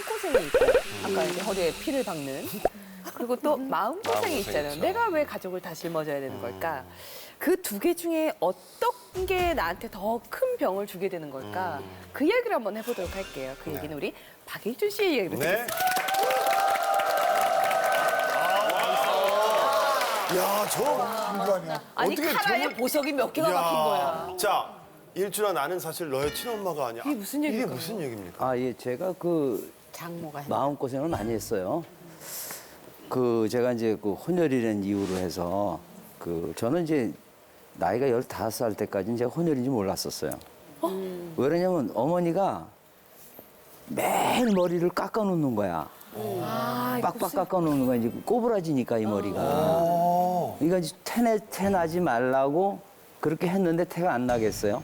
손고생이 있고 아까 이제 허리에 피를 박는 그리고 또 마음 고생이 있잖아요. 내가 왜 가족을 다 짊어져야 되는 걸까? 그 두 개 중에 어떤 게 나한테 더 큰 병을 주게 되는 걸까? 그 이야기를 한번 해보도록 할게요. 그 얘기는 우리 박일준 씨의 이야기로 네. 야, 저 궁금하네요. 아니 어떻게 카라에 저걸- 보석이 몇 개가 박힌 거야. 자, 일준아 나는 사실 너의 친엄마가 아니야. 이게 무슨 이게 얘기일까요? 무슨 얘기입니까? 아, 예, 제가 그 장모가 마음 고생을 많이 했어요. 그 제가 이제 그 혼혈이라는 이유로 해서 그 저는 이제 나이가 15살 때까지는 제가 혼혈인지 몰랐었어요. 왜냐면 어머니가 매일 머리를 깎아 놓는 거야. 빡빡 깎아 놓는 거야. 이제 꼬부라지니까 이 머리가. 그러니까 이제 태내, 태나지 말라고 그렇게 했는데 태가 안 나겠어요.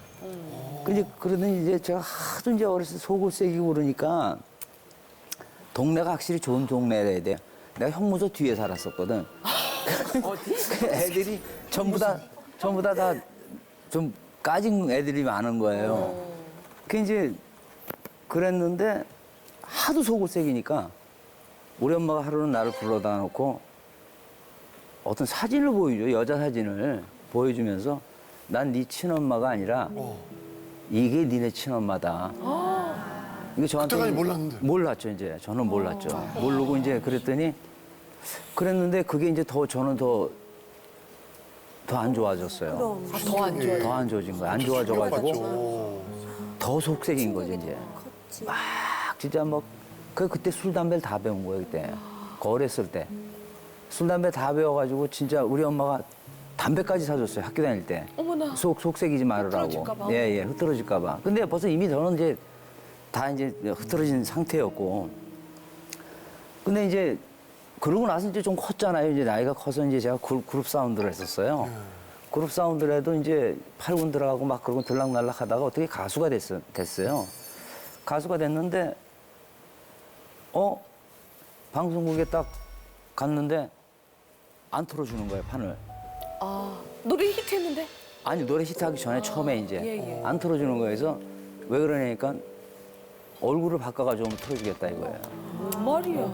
근데 그러더니 이제 제가 하도 이제 어렸을 때 속을 새기고 그러니까 동네가 확실히 좋은 동네래야 돼요. 내가 형무소 뒤에 살았었거든. 어디? 애들이 전부 다 전부 다 다 좀 까진 애들이 많은 거예요. 그 이제 그랬는데 하도 속을 새기니까 우리 엄마가 하루는 나를 불러다 놓고 어떤 사진을 보여줘 여자 사진을 보여주면서 난 네 친엄마가 아니라 이게 니네 친엄마다. 이거 저한테 그때까지 몰랐는데. 몰랐죠 이제 저는 몰랐죠 모르고 이제 그랬더니 그랬는데 그게 이제 더 저는 더 더 안 좋아졌어요. 더 안 좋아요. 더 안 좋아진 거야. 안 좋아져가지고 오. 더 속색인 거죠 이제. 막 진짜 뭐그 그때 술 담배를 다 배운 거예요 그때 어렸을 때. 술 담배 다 배워가지고 진짜 우리 엄마가 담배까지 사줬어요 학교 다닐 때. 어머나. 속 속색이지 말으라고. 흐트러질까 봐. 예예 흐트러질까 봐. 근데 벌써 이미 저는 이제 다 이제 흐트러진 상태였고. 근데 이제 그러고 나서 이제 좀 컸잖아요. 이제 나이가 커서 이제 제가 그룹, 그룹 사운드를 했었어요. 그룹 사운드를 해도 이제 팔군 들어가고 막 그러고 들락날락 하다가 어떻게 가수가 됐, 됐어요. 가수가 됐는데, 어? 방송국에 딱 갔는데 안 틀어주는 거예요, 판을. 아 노래 히트했는데 아니 노래 히트하기 전에 처음에 이제 예, 예. 안 틀어주는 거예요. 그래서 왜 그러냐니까 얼굴을 바꿔가지고 틀어주겠다 이거예요. 말이야.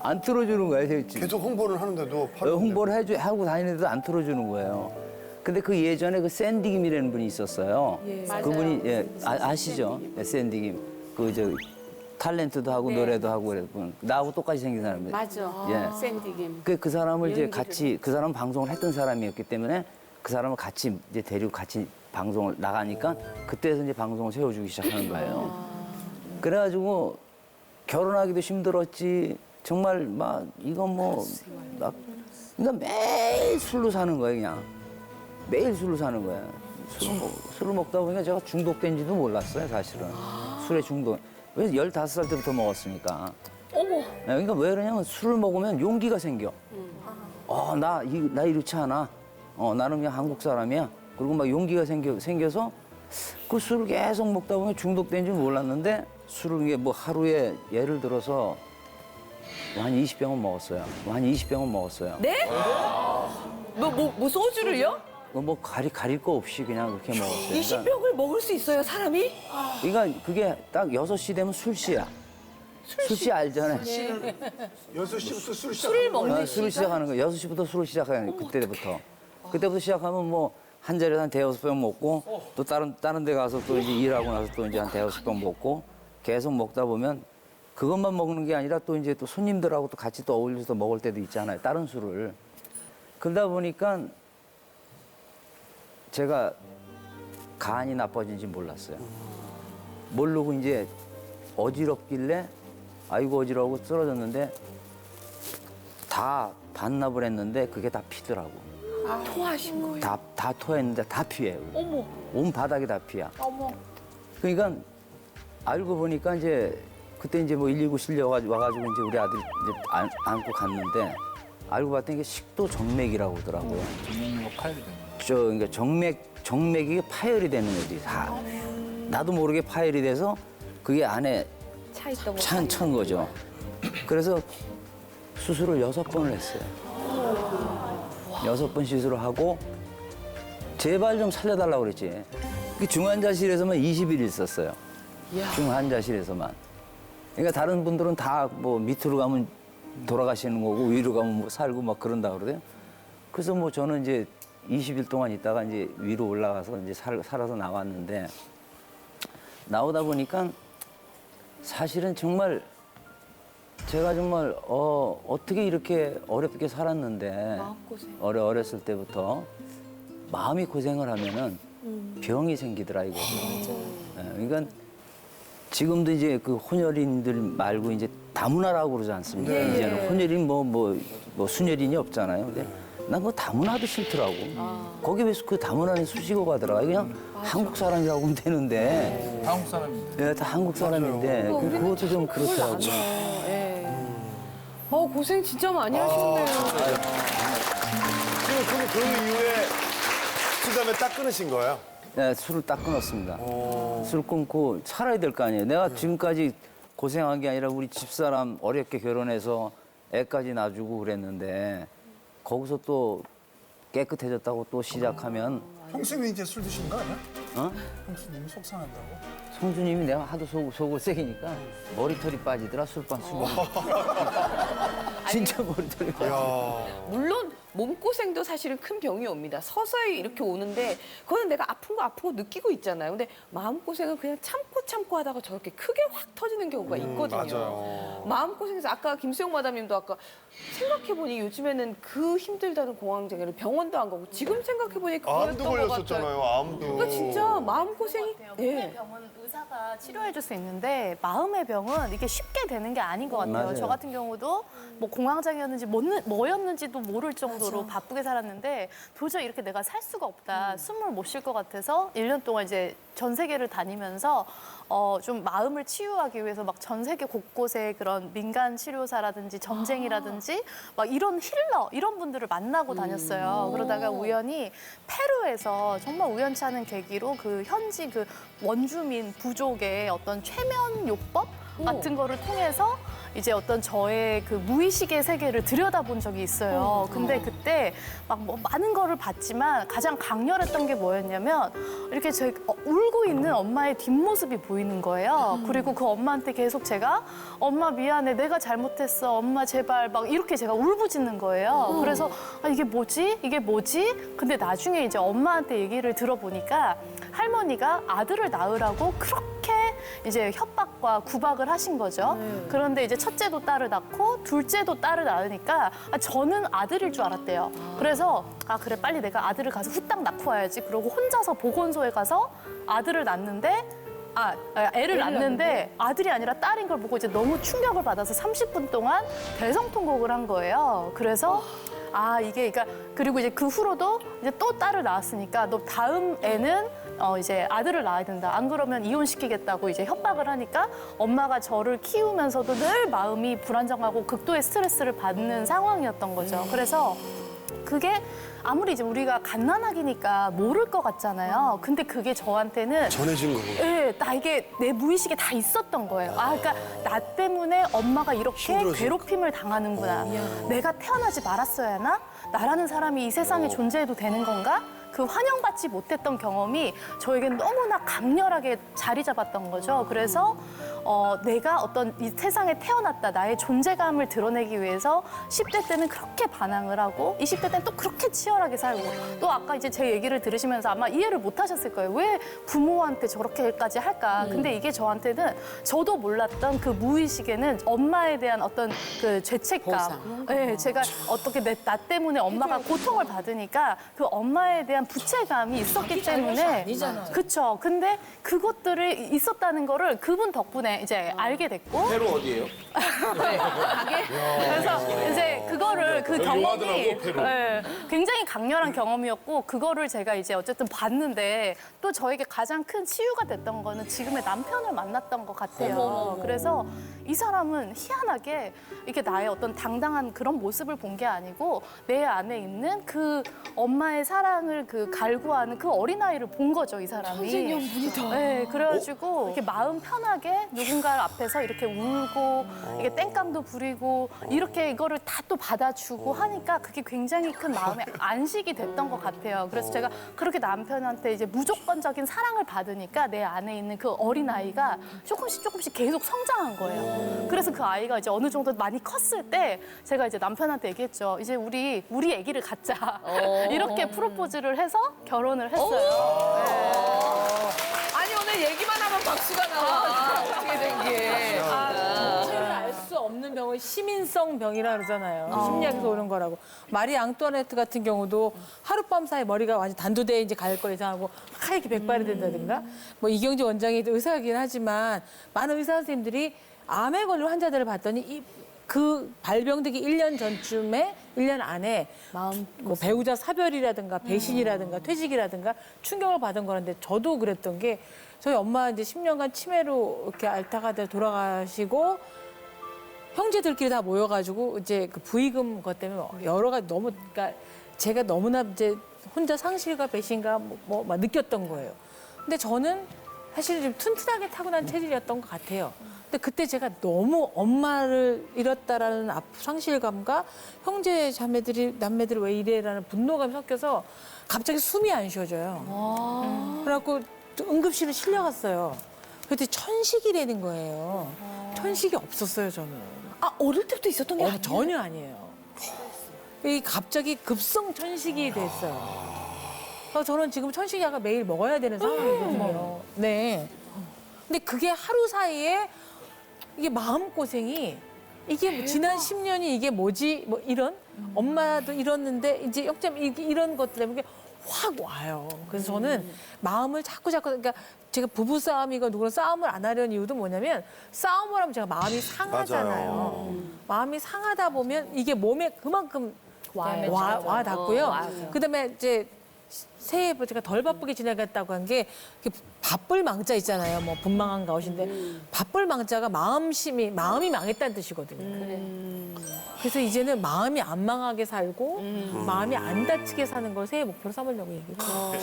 안 틀어주는 거예요. 제- 계속 홍보를 하는데도 어, 팔 홍보를 해주, 하고 다니는데도 안 틀어주는 거예요. 근데 그 예전에 그 샌디김이라는 분이 있었어요. 예. 그분이 예, 아, 시죠 샌디김. 그 저 탤런트도 하고 노래도 하고 그랬군. 나하고 똑같이 생긴 사람이. 맞아. 예. 샌디김. 그, 그 사람을 이제 같이 그 사람 방송을 했던 사람이었기 때문에 그 사람을 같이 이제 데리고 같이 방송을 나가니까 그때서 이제 방송을 세워주기 시작하는 거예요. 그래가지고 결혼하기도 힘들었지 정말 막 이건 뭐막 그러니까 매일 술로 사는 거예요 그냥 매일 술로 사는 거예요. 술, 먹, 술을 먹다 보니까 제가 중독된지도 몰랐어요 사실은 술에 중독. 왜 15살 때부터 먹었으니까. 어머. 네, 그러니까 왜 그러냐면 술을 먹으면 용기가 생겨. 어, 나, 이, 나 이렇지 않아. 어, 나는 그냥 한국 사람이야. 그리고 막 용기가 생겨, 생겨서 그 술을 계속 먹다 보면 중독된 줄 몰랐는데 술을 이게 뭐 하루에 예를 들어서 한 20병은 먹었어요. 한 20병은 먹었어요. 네? 뭐, 뭐, 뭐 소주를요? 뭐 가리, 가릴 거 없이 그냥 그렇게 먹었어요. 그러니까, 20병을 먹을 수 있어요, 사람이? 그러니까 그게 딱 6시 되면 술시야. 술시 알잖아요. 여섯 시부터 술 시작. 술을 먹는 어, 술을 시작하는 거예요. 6시부터 술을 시작하는 거예요. 그때부터. 그때부터 시작하면 뭐 한 자리에 한 대여섯 병 먹고 또 다른 다른 데 가서 또 이제 일하고 나서 또 이제 한 대여섯 병 먹고 계속 먹다 보면 그것만 먹는 게 아니라 또 이제 또 손님들하고 또 같이 또 어울려서 먹을 때도 있잖아요. 다른 술을. 그러다 보니까 제가 간이 나빠진지 몰랐어요. 모르고 이제 어지럽길래 아이고 어지러워 쓰러졌는데 다 반납을 했는데 그게 다 피더라고. 토하신 거예요. 다, 다 토했는데 다 피해요. 어머. 온 바닥이 다 피야. 어머. 그러니까 알고 보니까 이제 그때 이제 뭐 119 실려가지고 와가지고 이제 우리 아들 이제 안, 안고 갔는데 알고 봤더니 이게 식도 정맥이라고 하더라고요. 정맥류가 파열이 되는 거예요. 저 그러니까 정맥 정맥이 파열이 되는 거지 다. 나도 모르게 파열이 돼서 그게 안에 차 있던 찬 거죠. 그래서 수술을 여섯 번을 했어요. 여섯 번 시술을 하고 제발 좀 살려달라고 그랬지. 그 중환자실에서만 20일 있었어요. 중환자실에서만. 그러니까 다른 분들은 다 뭐 밑으로 가면 돌아가시는 거고 위로 가면 뭐 살고 막 그런다 그러대요. 그래서 뭐 저는 이제 20일 동안 있다가 이제 위로 올라가서 이제 살, 살아서 나왔는데 나오다 보니까 사실은 정말 제가 정말 어, 어떻게 이렇게 어렵게 살았는데 마음고생. 어려 어렸을 때부터 마음이 고생을 하면은 병이 생기더라 이거. 예, 그러니까 지금도 이제 그 혼혈인들 말고 이제 다문화라고 그러지 않습니까? 예, 예. 이제는 혼혈인 뭐 뭐 뭐 순혈인이 없잖아요. 근데 난 그 다문화도 싫더라고. 거기 왜 그 다문화는 수식어 가더라. 그냥 한국 사람이라고 하면 되는데. 한국 사람인데. 예, 다 한국 사람인데 그, 그것도 좀 그렇더라고. 나눠. 예. 어 고생 진짜 많이 하셨네요. 지금 그럼 그 이후에 그다음에 딱 끊으신 거예요? 네, 술을 딱 끊었습니다. 술 끊고 살아야 될 거 아니에요. 내가 지금까지 고생한 게 아니라 우리 집사람 어렵게 결혼해서 애까지 낳아주고 그랬는데 거기서 또 깨끗해졌다고 또 시작하면 형수님이 이제 술 드시는 거 아니야? 어? 형수님이 속상한다고? 성주님이 내가 하도 속, 속을 새기니까 머리털이 빠지더라 술반 술 먹으면. 진짜 머리털이. 야. 물론 몸고생도 사실은 큰 병이 옵니다. 서서히 이렇게 오는데 그거는 내가 아픈 거 아픈 거 느끼고 있잖아요. 근데 마음고생은 그냥 참고 참고 하다가 저렇게 크게 확 터지는 경우가 있거든요. 맞아요. 마음고생에서 아까 김수영 마담님도 아까 생각해보니 요즘에는 그 힘들다는 공황장애를 병원도 안 가고 지금 생각해보니 그거였던 암도 것 같아요. 걸렸었잖아요. 암도. 그러니까 진짜 마음고생이 예. 병은 의사가 치료해 줄 수 있는데 마음의 병은 이게 쉽게 되는 게 아닌 것 같아요. 맞아요. 저 같은 경우도 뭐 공황장애였는지 뭐는- 뭐였는지도 모를 정도로 바쁘게 살았는데 도저히 이렇게 내가 살 수가 없다. 숨을 못 쉴 것 같아서 1년 동안 이제 전 세계를 다니면서 어, 좀 마음을 치유하기 위해서 막 전 세계 곳곳에 그런 민간 치료사라든지 점쟁이라든지 막 이런 힐러 이런 분들을 만나고 다녔어요. 그러다가 우연히 페루에서 정말 우연치 않은 계기로 그 현지 그 원주민 부족의 어떤 최면 요법 같은 거를 통해서 이제 어떤 저의 그 무의식의 세계를 들여다본 적이 있어요. 근데 그때 막 뭐 많은 거를 봤지만 가장 강렬했던 게 뭐였냐면 이렇게 제 어, 울고 있는 엄마의 뒷모습이 보이는 거예요. 그리고 그 엄마한테 계속 제가 엄마 미안해 내가 잘못했어 엄마 제발 막 이렇게 제가 울부짖는 거예요. 그래서 아, 이게 뭐지 이게 뭐지? 근데 나중에 이제 엄마한테 얘기를 들어보니까 할머니가 아들을 낳으라고 그렇게 이제 협박과 구박을 하신 거죠. 그런데 이제 첫째도 딸을 낳고 둘째도 딸을 낳으니까 아, 저는 아들일 줄 알았대요. 그래서 아 그래 빨리 내가 아들을 가서 후딱 낳고 와야지. 그러고 혼자서 보건소에 가서 아들을 낳는데 아, 아, 애를 낳는데 아들이 아니라 딸인 걸 보고 이제 너무 충격을 받아서 30분 동안 대성통곡을 한 거예요. 그래서 아 이게 그러니까 그리고 이제 그 후로도 이제 또 딸을 낳았으니까 너 다음 애는 어 이제 아들을 낳아야 된다. 안 그러면 이혼시키겠다고 이제 협박을 하니까 엄마가 저를 키우면서도 늘 마음이 불안정하고 극도의 스트레스를 받는 상황이었던 거죠. 그래서 그게 아무리 이제 우리가 갓난아기니까 모를 것 같잖아요. 근데 그게 저한테는 전해진 거구나. 예, 나 이게 내 무의식에 다 있었던 거예요. 아, 그러니까 나 때문에 엄마가 이렇게 힘들어지니까. 괴롭힘을 당하는구나. 내가 태어나지 말았어야 하나? 나라는 사람이 이 세상에 존재해도 되는 건가? 그 환영받지 못했던 경험이 저에겐 너무나 강렬하게 자리 잡았던 거죠. 그래서 어, 내가 어떤 이 세상에 태어났다, 나의 존재감을 드러내기 위해서 10대 때는 그렇게 반항을 하고 20대 때는 또 그렇게 치열하게 살고 또 아까 이제 제 얘기를 들으시면서 아마 이해를 못 하셨을 거예요. 왜 부모한테 저렇게까지 할까? 근데 이게 저한테는 저도 몰랐던 그 무의식에는 엄마에 대한 어떤 그 죄책감. 네, 제가 어떻게 내, 나 때문에 엄마가 고통을 받으니까 그 엄마에 대한 부채감이 있었기 때문에 그쵸. 근데 그것들이 있었다는 거를 그분 덕분에 이제 알게 됐고 페루 어디예요? 그래서 이제 그거를 그 경험이. 네, 굉장히 강렬한 경험이었고 그거를 제가 이제 어쨌든 봤는데 또 저에게 가장 큰 치유가 됐던 거는 지금의 남편을 만났던 것 같아요. 그래서 이 사람은 희한하게 이렇게 나의 어떤 당당한 그런 모습을 본 게 아니고 내 안에 있는 그 엄마의 사랑을 그 갈구하는 그 어린아이를 본 거죠, 이 사람이. 천생연분이다. 네, 그래가지고 이렇게 마음 편하게 누군가 앞에서 이렇게 울고 이게 땡깡도 부리고 이렇게 이거를 다 또 받아주고 하니까 그게 굉장히 큰 마음의 안식이 됐던 것 같아요. 그래서 제가 그렇게 남편한테 이제 무조건적인 사랑을 받으니까 내 안에 있는 그 어린 아이가 조금씩 조금씩 계속 성장한 거예요. 그래서 그 아이가 이제 어느 정도 많이 컸을 때 제가 이제 남편한테 얘기했죠. 이제 우리 우리 아기를 갖자. 이렇게 프로포즈를 해서 결혼을 했어요. 아니 오늘 얘기만 하면 박수가 나와. 어떻게 된 게. 정체를 알 수 없는 병은 시민성 병이라 그러잖아요. 심리학에서 오는 거라고. 마리 앙뚜아네트 같은 경우도 하룻밤 사이 머리가 완전 단도대에 이제 갈 거 이상하고 하얗게 백발이 된다든가. 뭐 이경재 원장이 의사이긴 하지만 많은 의사 선생님들이 암에 걸린 환자들을 봤더니 이 그 발병되기 1년 전쯤에 1년 안에 뭐 배우자 사별이라든가 배신이라든가 퇴직이라든가 충격을 받은 거는데 저도 그랬던 게 저희 엄마 이제 10년간 치매로 이렇게 앓다가 돌아가시고 형제들끼리 다 모여가지고 이제 그 부의금 것 때문에 여러 가지 너무 그러니까 제가 너무나 이제 혼자 상실과 배신과 뭐, 뭐, 막 느꼈던 거예요. 근데 저는 사실 좀 튼튼하게 타고난 체질이었던 것 같아요. 근데 그때 제가 너무 엄마를 잃었다라는 상실감과 형제 자매들이 남매들 왜 이래라는 분노감이 섞여서 갑자기 숨이 안 쉬어져요. 그래갖고 또 응급실에 실려갔어요. 그때 천식이라는 거예요. 천식이 없었어요, 저는. 아 어릴 때부터 있었던 게 어, 아니에요? 전혀 아니에요. 이 갑자기 급성 천식이 됐어요. 그래서 저는 지금 천식약을 매일 먹어야 되는 상황이거든요. 네. 근데 그게 하루 사이에 이게 마음 고생이 이게 뭐 지난 10년이 이게 뭐지 뭐 이런 엄마도 이랬는데 이제 역점 이런 것들 때문에 확 와요. 그래서 저는 마음을 자꾸 자꾸 그러니까 제가 부부 싸움이고 누구랑 싸움을 안 하려는 이유도 뭐냐면 싸움을 하면 제가 마음이 상하잖아요. 마음이 상하다 보면 이게 몸에 그만큼 와, 와, 와 닿고요. 그다음에 이제 새해 뭐 제가 덜 바쁘게 지내겠다고 한 게 바쁠 망자 있잖아요. 뭐 분망한 가옷인데 바쁠 망자가 마음심이 마음이 망했다는 뜻이거든요. 그래서 이제는 마음이 안 망하게 살고 마음이 안 다치게 사는 걸 새해 목표로 삼으려고 얘기해요.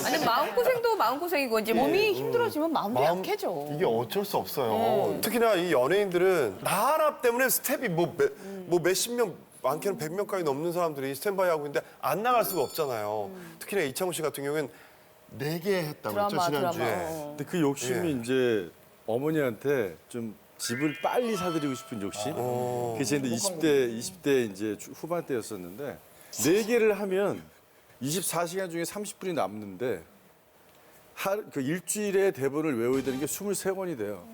아니 마음고생도 마음고생이고 이제 몸이 힘들어지면 마음도 마음- 약해져. 이게 어쩔 수 없어요. 특히나 이 연예인들은 나 하나 때문에 스텝이 뭐, 몇, 뭐 몇십 명, 많게는 백 명까지 넘는 사람들이 스탠바이 하고 있는데 안 나갈 수가 없잖아요. 특히나 이창호 씨 같은 경우는 네 개 했다고 했죠, 드라마 지난주에. 드라마. 어. 근데 그 욕심이 예. 이제 어머니한테 좀 집을 빨리 사드리고 싶은 욕심. 어. 그게 제 20대 20대 이제 주- 후반 때였었는데 네 개를 하면 24시간 중에 30분이 남는데 하, 그 일주일에 대본을 외워야 되는 게 23번이 돼요.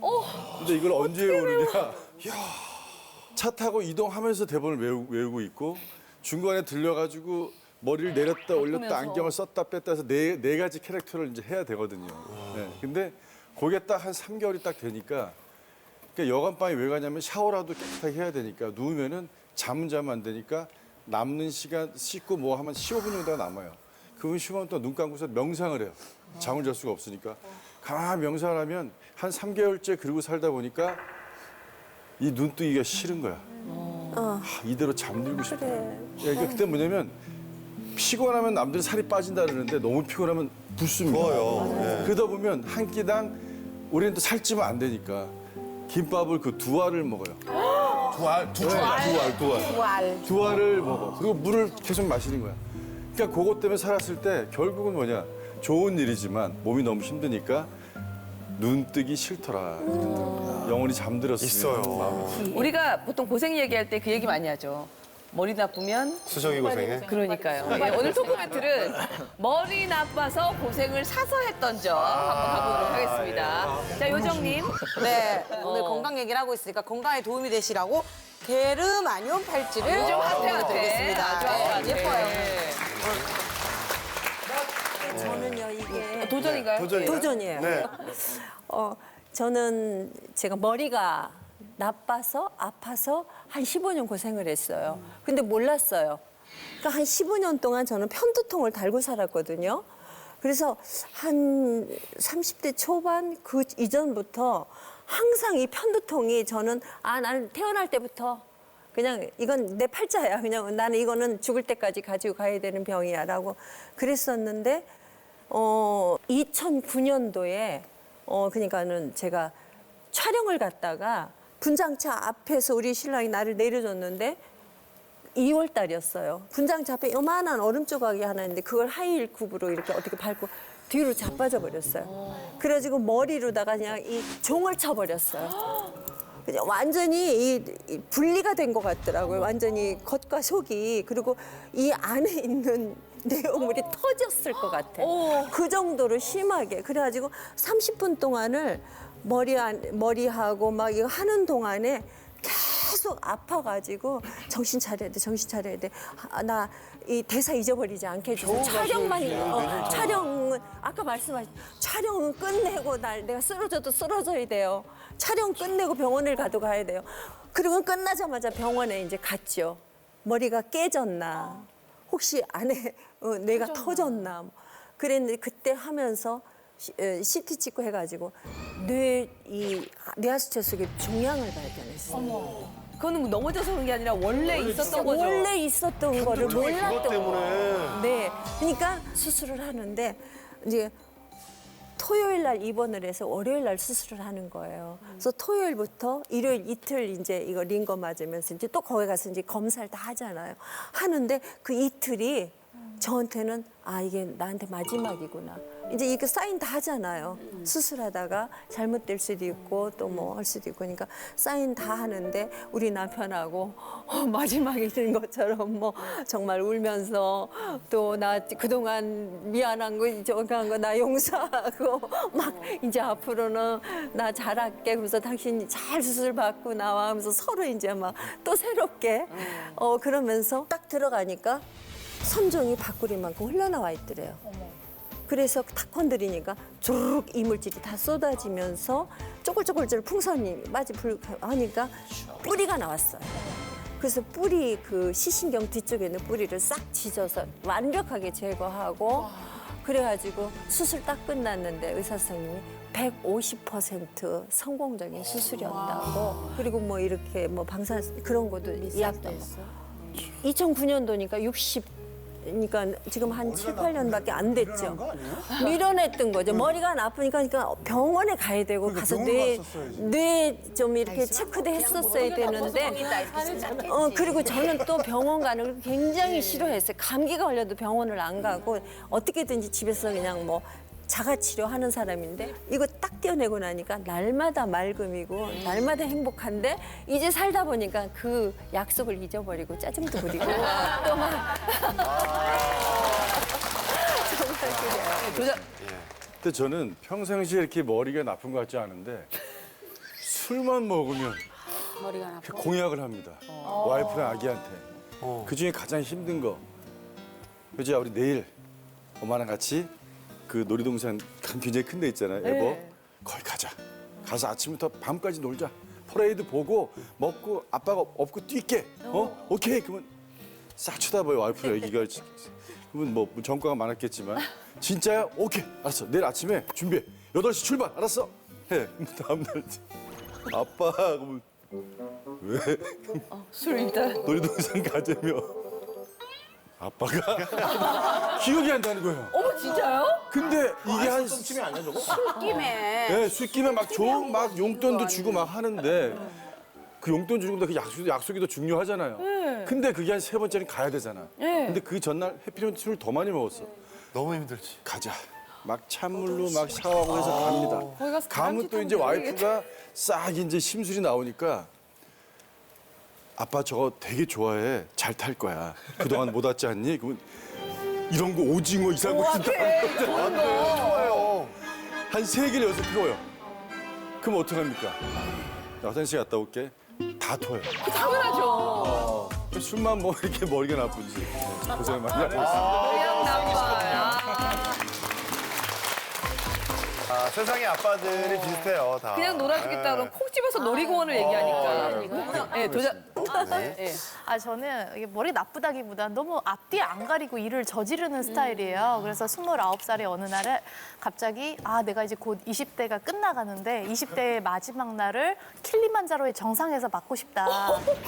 근데 이걸 언제 외우느냐? 차 타고 이동하면서 대본을 외우, 외우고 있고 중간에 들려가지고 머리를 내렸다 올렸다 안경을 썼다 뺐다 해서 네, 네 가지 캐릭터를 이제 해야 되거든요. 네. 근데 그게 딱 한 3개월이 딱 되니까 그러니까 여간밤에 왜 가냐면 샤워라도 깨끗하게 해야 되니까 누우면은 잠은 자면 안 되니까 남는 시간 씻고 뭐 하면 15분 정도가 남아요. 그분 15분 동안 눈 감고서 명상을 해요. 잠을 잘 수가 없으니까. 가만 명상을 하면 한 3개월째 그러고 살다 보니까 이 눈뜨기가 싫은 거야. 아, 이대로 잠들고 싶다. 그러니까 그때 뭐냐면 피곤하면 남들은 살이 빠진다 그러는데 너무 피곤하면 붓습니다. 부어요. 그러다 보면 한 끼당 우리는 또 살찌면 안 되니까 김밥을 그 두 알을 먹어요. 두 알, 두두 알. 알, 두 알, 두 알. 두 알을 먹어. 그리고 물을 계속 마시는 거야. 그러니까 그것 때문에 살았을 때 결국은 뭐냐. 좋은 일이지만 몸이 너무 힘드니까 눈 뜨기 싫더라. 영원히 잠들었으면. 있어요. 우리가 보통 고생 얘기할 때 그 얘기 많이 하죠. 머리 나쁘면 수정이 고생해. 그러니까요. 예, 오늘 토크멘트는 머리 나빠서 고생을 사서 했던 점 한번 가보도록 하겠습니다. 자, 요정님. 네, 오늘 어. 건강 얘기를 하고 있으니까 건강에 도움이 되시라고 게르마늄 팔찌를 요즘 핫해. 드리겠습니다. 아주 핫해. 네, 예뻐요. 네. 저는요 이 게 도전인가요? 도전이요? 도전이에요. 네. 어, 저는 제가 머리가 나빠서 아파서 한 15년 고생을 했어요. 근데 몰랐어요. 그러니까 한 15년 동안 저는 편두통을 달고 살았거든요. 그래서 한 30대 초반 그 이전부터 항상 이 편두통이 저는 아 나는 태어날 때부터 그냥 이건 내 팔자야. 그냥 나는 이거는 죽을 때까지 가지고 가야 되는 병이야라고 그랬었는데 어 2009년도에 어 그러니까는 제가 촬영을 갔다가 분장차 앞에서 우리 신랑이 나를 내려줬는데 2월 달이었어요. 분장차 앞에 요만한 얼음 조각이 하나 있는데 그걸 하이힐 굽으로 이렇게 어떻게 밟고 뒤로 자빠져 버렸어요. 그래가지고 머리로다가 그냥 이 종을 쳐버렸어요. 그냥 완전히 이, 이 분리가 된 것 같더라고요. 완전히 겉과 속이 그리고 이 안에 있는 내용물이 터졌을 것 같아. 그 정도로 심하게 그래가지고 30분 동안을 머리 안 머리하고 막 이거 하는 동안에 계속 아파가지고 정신 차려야 돼, 정신 차려야 돼. 아, 나 이 대사 잊어버리지 않게 해주세요. 촬영만 어, 촬영은 아까 말씀하신 촬영은 끝내고 날 내가 쓰러져도 쓰러져야 돼요. 촬영 끝내고 병원을 가도 가야 돼요. 그리고 끝나자마자 병원에 이제 갔죠. 머리가 깨졌나, 혹시 안에 어, 뇌가 터졌나. 뭐. 그랬는데 그때 하면서 시- 에, CT 찍고 해가지고 뇌이 뇌하수체 속에 종양을 발견했어요. 그거는 뭐 넘어져서 그런 게 아니라 원래 있었던 거죠. 원래 있었던 거를 그것 몰랐던 때문에. 거. 네. 그러니까 수술을 하는데 이제 토요일 날 입원을 해서 월요일 날 수술을 하는 거예요. 그래서 토요일부터 일요일 이틀 이제 이거 링거 맞으면서 이제 또 거기 가서 이제 검사를 다 하잖아요. 하는데 그 이틀이 저한테는 아 이게 나한테 마지막이구나. 이제 이게 사인 다 하잖아요. 수술하다가 잘못될 수도 있고 또 뭐 할 수도 있고 그러니까 사인 다 하는데 우리 남편하고 어, 마지막이 된 것처럼 뭐 정말 울면서 또 나 그동안 미안한 거 저간 거나 용서하고 막 이제 앞으로는 나 잘할게 그러면서 당신이 잘 수술 받고 나와 하면서 서로 이제 막 또 새롭게 어 그러면서 딱 들어가니까 섬종이 바꾸리만큼 흘러나와 있더래요. 그래서 탁 건드리니까 주르륵 이물질이 다 쏟아지면서 쪼글쪼글쪼글 풍선이 맞이 불하니까 뿌리가 나왔어요. 그래서 뿌리 그 시신경 뒤쪽에 있는 뿌리를 싹 찢어서 완벽하게 제거하고 그래가지고 수술 딱 끝났는데 의사 선생님이 150% 성공적인 수술이었다고. 그리고 뭐 이렇게 뭐 방사 그런 것도 하고 2009년도니까 60 그러니까 지금 한 7, 8년밖에 안 됐죠. 밀어냈던 거죠. 머리가 나쁘니까 그러니까 병원에 가야 되고 가서 뇌 뇌좀 이렇게 체크도 했었어야 되는데 어 그리고 저는 또 병원 가는 걸 굉장히 싫어했어요. 감기가 걸려도 병원을 안 가고 어떻게든지 집에서 그냥 뭐 자가 치료하는 사람인데 이거 딱 떼어내고 나니까 날마다 맑음이고 날마다 행복한데 이제 살다 보니까 그 약속을 잊어버리고 짜증도 부리고 또막 정말 그래요. 도자, 근데 저는 평상시에 이렇게 머리가 나쁜 것 같지 않은데 술만 먹으면 이렇게 공약을 합니다. 와이프랑 아기한테. 그 중에 가장 힘든 거. 그지 우리 내일 엄마랑 같이 그 놀이동산 굉장히 큰 데 있잖아요. 에버. 거기 가자. 가서 아침부터 밤까지 놀자. 퍼레이드 보고 먹고 아빠가 업고 뛸게. 어? 오케이. 그러면 싹 쳐다봐요 와이프랑 애기가. 그러면 뭐 전과가 많았겠지만 진짜야? 오케이. 알았어. 내일 아침에 준비해. 8시 출발. 알았어. 해. 다음 날 아빠 그러면 왜? 술 일단. 놀이동산 가자며 아빠가 기억이 안 나는 거예요. 어머, 진짜요? 근데 이게 한 똥침이 아니야 저거? 김에 네, 술김에 막 좋은 막 용돈도 주고 막 하는데 그 용돈 주는 것보다 그 약속, 약속이 더 중요하잖아요. 근데 그게 한 세 번째는 가야 되잖아. 근데 그 전날 해피는 술을 더 많이 먹었어. 너무 힘들지. 가자. 막 찬물로 막 샤워하고 해서 갑니다. 가면 또 이제 와이프가 싹 이제 심술이 나오니까 아빠 저거 되게 좋아해. 잘 탈 거야. 그동안 못 왔지 않니? 그러면 이런 거 오징어 이상 거 준다. 좋아요. 한 세 개를 여섯 피워요. 그럼 어떡합니까? 나 화장실 갔다 올게. 다 토요. 당연하죠. 술만 먹으면 이렇게 머리가 나쁜지. 고생 많이 하고 있습니다. 그냥. 아, 세상의 아빠들이 비슷해요, 다. 그냥 놀아주겠다 그러면 콕 집어서 놀이공원을 얘기하니까. 네, 도자. 네. 예. 아 저는 이게 머리 나쁘다기보다 너무 앞뒤 안 가리고 일을 저지르는 스타일이에요. 그래서 29살의 어느 날에 갑자기 아 내가 이제 곧 20대가 끝나가는데 20대의 마지막 날을 킬리만자로의 정상에서 맞고 싶다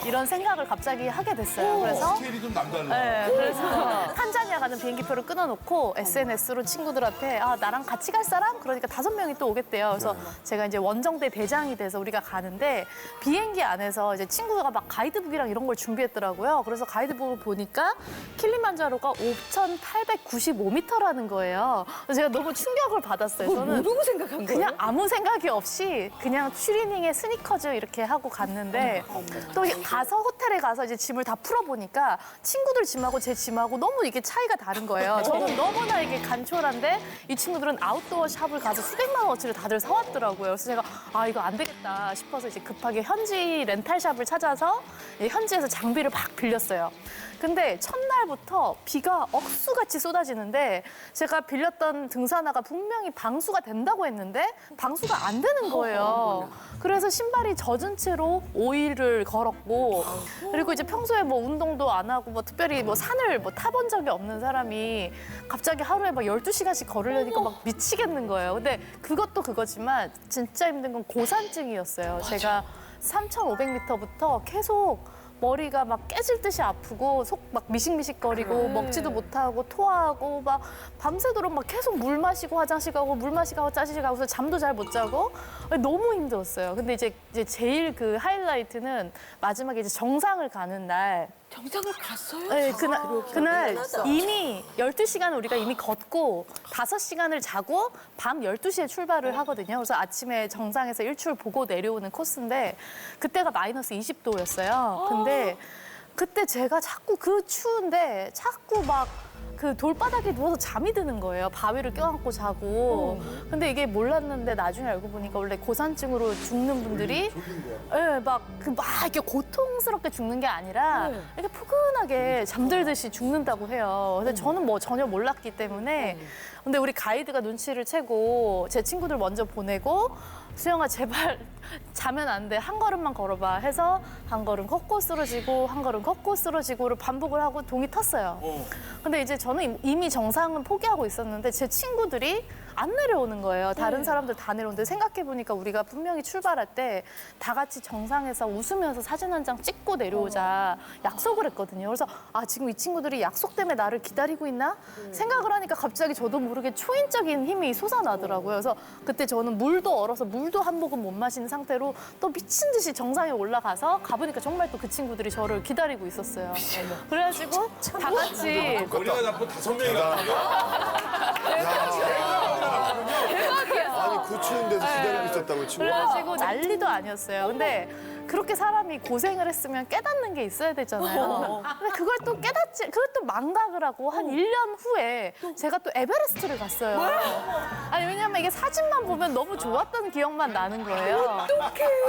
이런 생각을 갑자기 하게 됐어요. 그래서 스케일이 좀 남달라. 네, 그래서 탄자니아 가는 비행기표를 끊어놓고 SNS로 친구들한테 아 나랑 같이 갈 사람? 그러니까 다섯 명이 또 오겠대요. 그래서 제가 이제 원정대 대장이 돼서 우리가 가는데 비행기 안에서 이제 친구가 막 가 이드북이랑 이런 걸 준비했더라고요. 그래서 가이드북을 보니까 킬리만자로가 5,895m라는 거예요. 그래서 제가 너무 충격을 받았어요. 저는 모르고 생각한 거예요? 그냥 아무 생각이 없이 그냥 추리닝에 스니커즈 이렇게 하고 갔는데 또 가서 호텔에 가서 이제 짐을 다 풀어보니까 친구들 짐하고 제 짐하고 너무 이게 차이가 다른 거예요. 저는 너무나 이게 간촐한데 이 친구들은 아웃도어 샵을 가서 수백만 원어치를 다들 사왔더라고요. 그래서 제가 아 이거 안 되겠다 싶어서 이제 급하게 현지 렌탈샵을 찾아서 현지에서 장비를 막 빌렸어요. 근데 첫날부터 비가 억수같이 쏟아지는데 제가 빌렸던 등산화가 분명히 방수가 된다고 했는데 방수가 안 되는 거예요. 그래서 신발이 젖은 채로 5일을 걸었고 그리고 이제 평소에 뭐 운동도 안 하고 뭐 특별히 뭐 산을 뭐 타본 적이 없는 사람이 갑자기 하루에 막 12시간씩 걸으려니까 막 미치겠는 거예요. 근데 그것도 그거지만 진짜 힘든 건 고산증이었어요. 제가 3,500m부터 계속 머리가 막 깨질 듯이 아프고 속 막 미식미식거리고 먹지도 못하고 토하고 막 밤새도록 막 계속 물 마시고 화장실 가고 물 마시고 화장실 가고 서 잠도 잘 못 자고 너무 힘들었어요. 근데 이제 이제 제일 그 하이라이트는 마지막에 이제 정상을 가는 날 정상을 갔어요? 네, 그날, 그날 이미 12시간을 우리가 이미 걷고 5시간을 자고 밤 12시에 출발을 하거든요. 그래서 아침에 정상에서 일출 보고 내려오는 코스인데 그때가 마이너스 20도였어요. 근데 그때 제가 자꾸 그 추운데 자꾸 막 그 돌바닥에 누워서 잠이 드는 거예요. 바위를 껴안고 자고. 근데 이게 몰랐는데 나중에 알고 보니까 원래 고산증으로 죽는 분들이 예, 막그 막 이렇게 고통스럽게 죽는 게 아니라 이렇게 포근하게 잠들듯이 죽는다고 해요. 근데 저는 뭐 전혀 몰랐기 때문에 근데 우리 가이드가 눈치를 채고 제 친구들 먼저 보내고 수영아 제발 자면 안 돼. 한 걸음만 걸어봐. 해서 한 걸음 걷고 쓰러지고 한 걸음 걷고 쓰러지고를 반복을 하고 동이 탔어요. 근데 이제 저는 이미 정상은 포기하고 있었는데 제 친구들이 안 내려오는 거예요. 다른 사람들 다 내려오는데 생각해 보니까 우리가 분명히 출발할 때 다 같이 정상에서 웃으면서 사진 한 장 찍고 내려오자 약속을 했거든요. 그래서 아 지금 이 친구들이 약속 때문에 나를 기다리고 있나 생각을 하니까 갑자기 저도 모르게 초인적인 힘이 솟아나더라고요. 그래서 그때 저는 물도 얼어서 물도 한 모금 못 마시는 상태로 또 미친 듯이 정상에 올라가서 가보니까 정말 또 그 친구들이 저를 기다리고 있었어요. 그래가지고 다 같이 머리가 나쁜 다섯 명이가 아니 그 추운 데서 기다리고 있었다고 친구가. 그래가지고 난리도 아니었어요. 근데 그렇게 사람이 고생을 했으면 깨닫는 게 있어야 되잖아요. 근데 그걸 또 깨닫지, 그걸 또 망각을 하고 한 1년 후에 제가 또 에베레스트를 갔어요. 아니, 왜냐면 이게 사진만 보면 너무 좋았던 기억만 나는 거예요.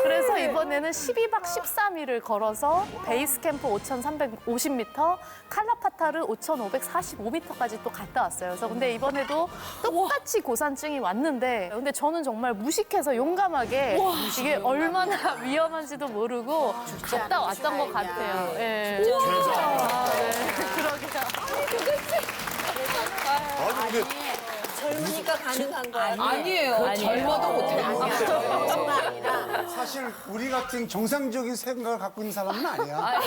그래서 이번에는 12박 13일을 걸어서 베이스 캠프 5,350m, 칼라파타르 5,545m까지 또 갔다 왔어요. 그래서 근데 이번에도 똑같이 고산증이 왔는데 근데 저는 정말 무식해서 용감하게 이게 얼마나 위험한지도 모르고 갔다 왔던 것 같아요. 예. 아, 네. 그러게요. 아니 근데 젊으니까 가능한 거야. 아니에요. 젊어도 못해요. 사실 우리 같은 정상적인 생각을 갖고 있는 사람은 아니야.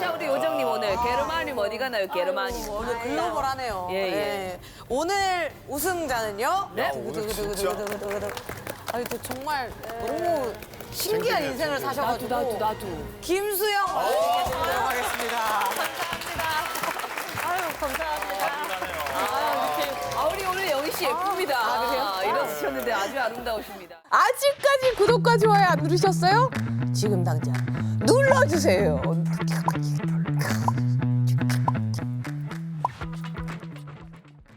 자, 우리 요정님 오늘 게르마늄 어디 가 나요, 게르마늄? 오늘 글로벌하네요. 예, 예. 예. 오늘 우승자는요. 네? 오늘 진짜. 두구두구두구두구두구두구. 아니 또 정말 너무 신기한 인생을 사셔가지고 나도, 나도, 나도. 김수영 하겠습니다. 아유, 감사합니다. 아, 우리 오늘 영희 씨 예쁩니다. 아, 일어서셨는데 아주 아름다우십니다. 아직까지 구독과 좋아요 안 누르셨어요? 지금 당장 눌러주세요.